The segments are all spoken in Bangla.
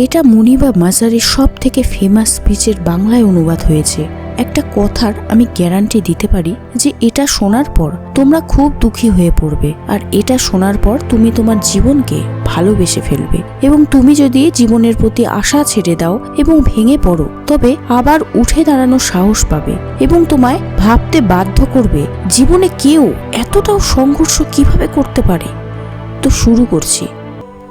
এটা মুনিবা মাজারের সব থেকে ফেমাস স্পিচের বাংলায় অনুবাদ হয়েছে। একটা কথার আমি গ্যারান্টি দিতে পারি যে এটা শোনার পর তোমরা খুব দুঃখী হয়ে পড়বে আর এটা শোনার পর তুমি তোমার জীবনকে ভালোবেসে ফেলবে এবং তুমি যদি জীবনের প্রতি আশা ছেড়ে দাও এবং ভেঙে পড়ো, তবে আবার উঠে দাঁড়ানোর সাহস পাবে এবং তোমায় ভাবতে বাধ্য করবে জীবনে কেউ এতটাও সংঘর্ষ কীভাবে করতে পারে। তো শুরু করছি।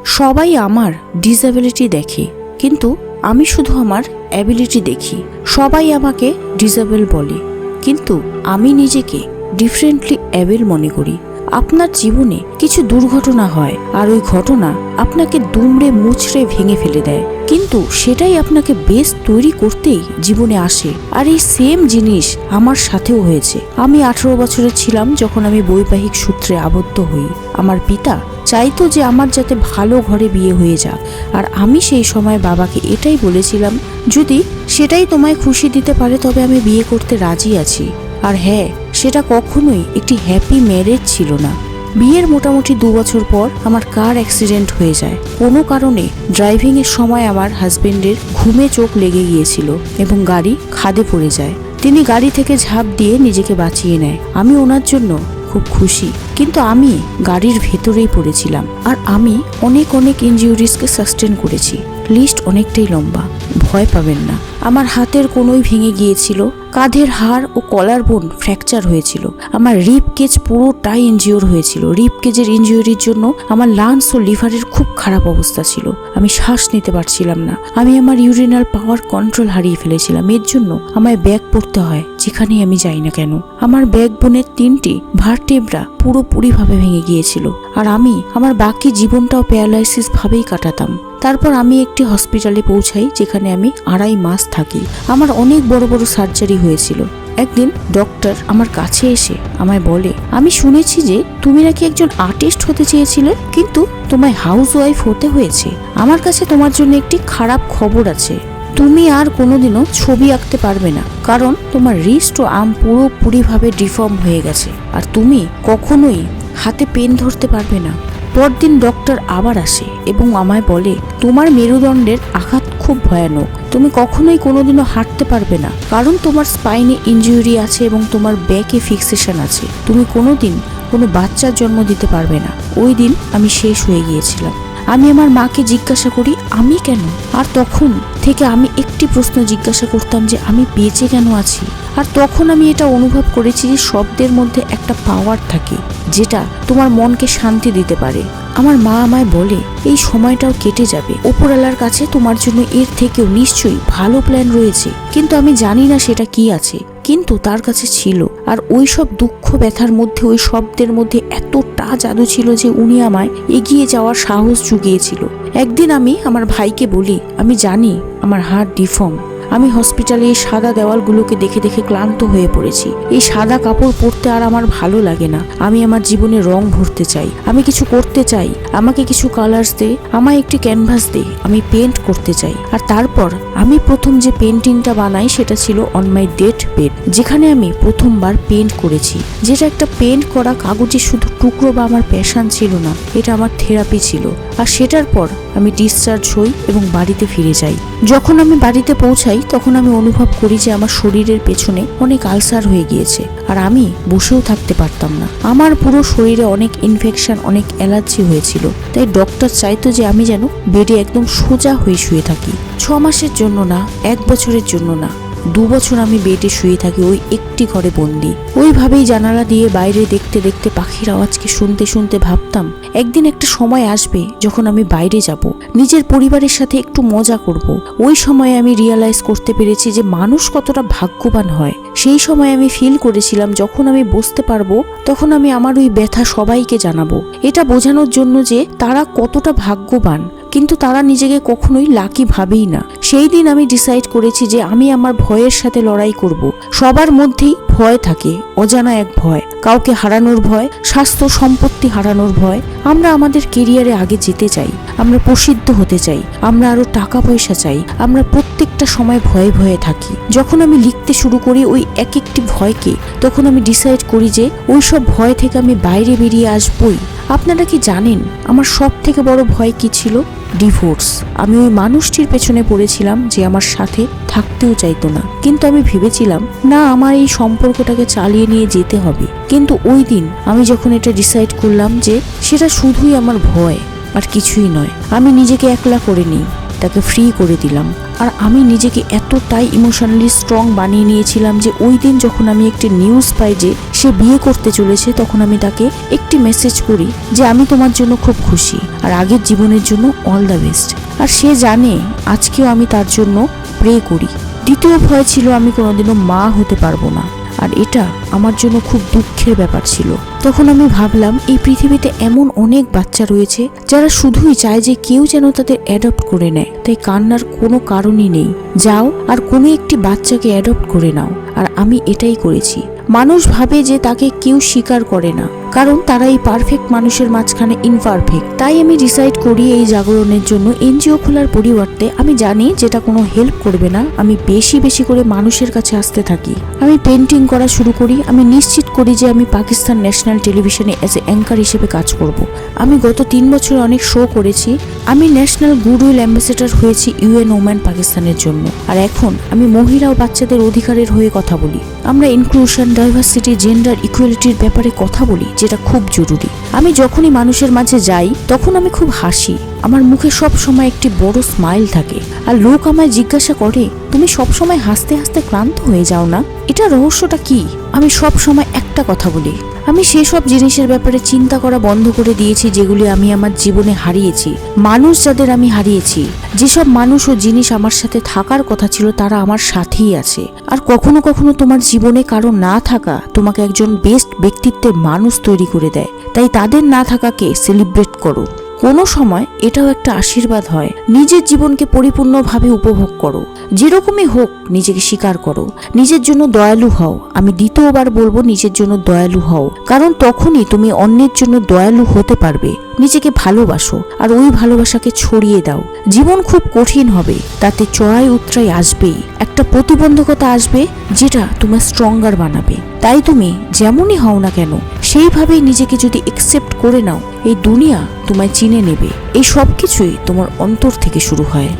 সবাই আমার ডিসএবিলিটি দেখে, কিন্তু আমি শুধু আমার অ্যাবিলিটি দেখি। সবাই আমাকে ডিসেবল বলে, কিন্তু আমি নিজেকে ডিফারেন্টলি অ্যাবেল মনে করি। আপনার জীবনে কিছু দুর্ঘটনা হয় আর ওই ঘটনা আপনাকে দুমড়ে মুচড়ে ভেঙে ফেলে দেয়। কিন্তু সেটাই আপনাকে বেশ তৈরি করতেই জীবনে আসে। আর এই সেম জিনিস আমার সাথেও হয়েছে। আমি আঠারো বছরের ছিলাম যখন আমি বৈবাহিক সূত্রে আবদ্ধ হই। আমার পিতা চাইতো যে আমার যাতে ভালো ঘরে বিয়ে হয়ে যাক। আর আমি সেই সময় বাবাকে এটাই বলেছিলাম, যদি সেটাই তোমায় খুশি দিতে পারে তবে আমি বিয়ে করতে রাজি আছি। আর হ্যাঁ সেটা কখনোই একটি হ্যাপি ম্যারেজ ছিল না। বিয়ের মোটামুটি দু বছর পর আমার কার অ্যাক্সিডেন্ট হয়ে যায়। কোনো কারণে ড্রাইভিংয়ের সময় আমার হাজবেন্ডের ঘুমে চোখ লেগে গিয়েছিল এবং গাড়ি খাদে পড়ে যায়। তিনি গাড়ি থেকে ঝাঁপ দিয়ে নিজেকে বাঁচিয়ে নেয়। আমি ওনার জন্য খুব খুশি। কিন্তু আমি গাড়ির ভেতরেই পড়েছিলাম আর আমি অনেক অনেক ইনজিউরিসকে সাস্টেন করেছি। লিস্ট অনেকটাই লম্বা। ভয় পাবেন না। আমার হাতের কোনোই ভেঙে গিয়েছিল। কাঁধের হাড় ও কলার বোন ফ্র্যাকচার হয়েছিল। আমার রিপ কেজ পুরোটাই ইনজিওর হয়েছিল। রিপ কেজের ইনজিওরির জন্য আমার লাংস ও লিভারের খুব খারাপ অবস্থা ছিল। আমি শ্বাস নিতে পারছিলাম না। আমি আমার ইউরিনাল পাওয়ার কন্ট্রোল হারিয়ে ফেলেছিলাম। এর জন্য আমায় ব্যাগ পড়তে হয়, যেখানেই আমি যাই না কেন। আমার ব্যাগ বোনের তিনটি ভার্টেবরা পুরোপুরিভাবে ভেঙে গিয়েছিল। আর আমি আমার বাকি জীবনটাও প্যারালাইসিস ভাবেই কাটাতাম। তারপর আমি একটি হসপিটালে পৌঁছাই, যেখানে আমি আড়াই মাস থাকি। আমার অনেক বড় বড় সার্জারি হয়েছিল। একদিন ডক্টর আমার কাছে এসে আমায় বলে, আমি শুনেছি যে তুমি নাকি একজন আর্টিস্ট হতে চেয়েছিলে, কিন্তু তোমায় হাউস ওয়াইফ হতে হয়েছে। আমার কাছে তোমার জন্য একটি খারাপ খবর আছে। তুমি আর কোনোদিনও ছবি আঁকতে পারবে না, কারণ তোমার রিস্ট ও আম পুরোপুরিভাবে ডিফর্ম হয়ে গেছে, আর তুমি কখনোই হাতে পেন ধরতে পারবে না। পরদিন ডক্টর আবার আসে এবং আমায় বলে, তোমার মেরুদণ্ডের আঘাত খুব ভয়ানক। তুমি কখনোই কোনোদিনও হাঁটতে পারবে না। কারণ তোমার স্পাইনে ইনজুরি আছে এবং তোমার ব্যাকে ফিক্সেশন আছে। তুমি কোনোদিন কোনো বাচ্চার জন্ম দিতে পারবে না। ওই দিন আমি শেষ হয়ে গিয়েছিলাম। আমি আমার মাকে জিজ্ঞাসা করি, আমি কেন? আর তখন থেকে আমি একটি প্রশ্ন জিজ্ঞাসা করতাম যে, আমি বেঁচে কেন আছি? আর তখন আমি এটা অনুভব করেছি যে, শব্দের মধ্যে একটা পাওয়ার থাকে, যেটা তোমার মনকে শান্তি দিতে পারে। আমার মা আমায় বলে, এই সময়টাও কেটে যাবে। ওপরওয়ালার কাছে তোমার জন্য এর থেকেও নিশ্চয়ই ভালো প্ল্যান রয়েছে। কিন্তু আমি জানি না সেটা কি আছে। কিন্তু তার কাছে ছিল। আর ওই সব দুঃখ ব্যথার মধ্যে, ওই শব্দের মধ্যে এতটা জাদু ছিল যে উনি আমায় এগিয়ে যাওয়ার সাহস জুগিয়েছিল। একদিন আমি আমার ভাইকে বলি, আমি জানি আমার হার্ট ডিফর্ম। আমি হসপিটালে এই সাদা দেওয়ালগুলোকে দেখে দেখে ক্লান্ত হয়ে পড়েছি। এই সাদা কাপড় পরতে আর আমার ভালো লাগে না। আমি আমার জীবনে রং ভরতে চাই। আমি কিছু করতে চাই। আমাকে কিছু কালার্স দে। আমায় একটি ক্যানভাস দে। আমি পেন্ট করতে চাই। আর তারপর আমি প্রথম যে পেন্টিংটা বানাই সেটা ছিল অন মাই ডেট বেড যেখানে আমি প্রথমবার পেন্ট করেছি। যেটা একটা পেন্ট করা কাগজে শুধু টুকরো বা আমার প্যাশান ছিল না, এটা আমার থেরাপি ছিল। আর সেটার পর আমি ডিসচার্জ হই এবং বাড়িতে ফিরে যাই। যখন আমি বাড়িতে পৌঁছাই তখন আমি অনুভব করি যে আমার শরীরের পেছনে অনেক আলসার হয়ে গিয়েছে আর আমি বসেও থাকতে পারতাম না। আমার পুরো শরীরে অনেক ইনফেকশন অনেক অ্যালার্জি হয়েছিল। তাই ডক্টর চাইতো যে আমি যেন বেডে একদম সোজা হয়ে শুয়ে থাকি। ছ মাসের জন্য না, এক বছরের জন্য না। দু বছর আমি বেডে শুয়ে থাকি ওই একটি ঘরে বন্দি। ওইভাবেই জানালা দিয়ে বাইরে দেখতে দেখতে পাখির আওয়াজকে শুনতে শুনতে ভাবতাম, একদিন একটা সময় আসবে যখন আমি বাইরে যাব। নিজের পরিবারের সাথে একটু মজা করব। ওই সময় আমি রিয়ালাইজ করতে পেরেছি যে মানুষ কতটা ভাগ্যবান হয়। সেই সময় আমি ফিল করেছিলাম যখন আমি বসতে পারব, তখন আমি আমার ওই ব্যথা সবাইকে জানাব। এটা বোঝানোর জন্য যে তারা কতটা ভাগ্যবান। কিন্তু তারা নিজেকে কখনোই লাকি ভাবেই না। সেই দিন আমি ডিসাইড করেছি যে আমি আমার ভয়ের সাথে লড়াই করব। সবার মধ্যেই ভয় থাকে, অজানা এক ভয়। কাউকে হারানোর ভয়, স্বাস্থ্য সম্পত্তি হারানোর ভয়। আমরা আমাদের কেরিয়ারে আগে যেতে চাই, আমরা প্রসিদ্ধ হতে চাই, আমরা আরও টাকা পয়সা চাই, আমরা প্রত্যেকটা সময় ভয়ে ভয়ে থাকি। যখন আমি লিখতে শুরু করি ওই এক একটি ভয়কে, তখন আমি ডিসাইড করি যে ওই সব ভয় থেকে আমি বাইরে বেরিয়ে আসবই। আপনারা কি জানেন আমার সব থেকে বড় ভয় কি ছিল? ডিভোর্স আমি ওই মানুষটির পেছনে পড়েছিলাম যে আমার সাথে থাকতেও চাইতো না। কিন্তু আমি ভেবেছিলাম, না, আমার এই সম্পর্কটাকে চালিয়ে নিয়ে যেতে হবে। কিন্তু ওই দিন আমি যখন এটা ডিসাইড করলাম যে সেটা শুধুই আমার ভয়, আর কিছুই নয়। আমি নিজেকে একলা করে নিই। তাকে ফ্রি করে দিলাম। আর আমি নিজেকে এতটাই ইমোশনালি স্ট্রং বানিয়ে নিয়েছিলাম যে ওই দিন যখন আমি একটি নিউজ পাই যে সে বিয়ে করতে চলেছে, তখন আমি তাকে একটি মেসেজ করি যে আমি তোমার জন্য খুব খুশি আর আগের জীবনের জন্য অল দ্য বেস্ট আর সে জানে আজকেও আমি তার জন্য প্রে করি। দ্বিতীয় ভয় ছিল আমি কোনোদিনও মা হতে পারব না। আর এটা আমার জন্য খুব দুঃখের ব্যাপার ছিল। তখন আমি ভাবলাম, এই পৃথিবীতে এমন অনেক বাচ্চা রয়েছে যারা শুধুই চায় যে কেউ যেন তাদের অ্যাডপ্ট করে নেয়। তাই কান্নার কোনো কারণই নেই। যাও আর কোনো একটি বাচ্চাকে অ্যাডপ্ট করে নাও। আর আমি এটাই করেছি। মানুষ ভাবে যে তাকে কেউ স্বীকার করে না। কারণ তারা এই পারফেক্ট মানুষের মাঝখানে ইনপারফেক্ট তাই আমি ডিসাইড করি এই জাগরণের জন্য এনজিও খোলার পরিবর্তে আমি জানি যেটা কোনো হেল্প করবে না, আমি বেশি বেশি করে মানুষের কাছে আসতে থাকি। আমি পেন্টিং করা শুরু করি, আমি নিশ্চিত করি যে আমি পাকিস্তান ন্যাশনাল টেলিভিশনে অ্যাজ এ অ্যাঙ্কার হিসেবে কাজ করব। আমি গত তিন বছর অনেক শো করেছি, আমি ন্যাশনাল গুডউইল অ্যাম্বাসেডর হয়েছি ইউএন ওম্যান পাকিস্তানের জন্য। আর এখন আমি মহিলা ও বাচ্চাদের অধিকারের হয়ে কথা বলি। আমরা ইনক্লুশন ডাইভার্সিটি জেন্ডার ইকুয়ালিটির ব্যাপারে কথা বলি যেটা খুব জরুরি। আমি যখনই মানুষের মাঝে যাই, তখন আমি খুব হাসি। আমার মুখে সব সময় একটি বড় স্মাইল থাকে। আর লোক আমায় জিজ্ঞাসা করে, তুমি সব সময় হাসতে হাসতে ক্লান্ত হয়ে যাও না? এটা রহস্যটা কি? আমি সব সময় একটা কথা বলি। আমি সেসব জিনিসের ব্যাপারে চিন্তা করা বন্ধ করে দিয়েছি যেগুলি আমি আমার জীবনে হারিয়েছি। মানুষ যাদের আমি হারিয়েছি, যেসব মানুষ ও জিনিস আমার সাথে থাকার কথা ছিল তারা আমার সাথেই আছে। আর কখনো কখনো তোমার জীবনে কারও না থাকা তোমাকে একজন বেস্ট ব্যক্তিত্বের মানুষ তৈরি করে দেয়। তাই তাদের না থাকাকে সেলিব্রেট করো। কোনো সময় এটাও একটা আশীর্বাদ হয়। নিজের জীবনকে পরিপূর্ণভাবে উপভোগ করো। যেরকমই হোক নিজেকে স্বীকার করো। নিজের জন্য দয়ালু হও। আমি দ্বিতীয়বার বলব নিজের জন্য দয়ালু হও। কারণ তখনই তুমি অন্যের জন্য দয়ালু হতে পারবে। নিজেকে ভালোবাসো আর ওই ভালোবাসাকে ছড়িয়ে দাও। জীবন খুব কঠিন হবে। তাতে চড়াই উতরাই আসবেই। একটা প্রতিবন্ধকতা আসবে যেটা তোমার স্ট্রঙ্গার বানাবে। তাই তুমি যেমনই হও না কেন, সেইভাবেই নিজেকে যদি একসেপ্ট করে নাও, এই দুনিয়া তোমায় চিনে নেবে। এই সব কিছুই তোমার অন্তর থেকে শুরু হয়।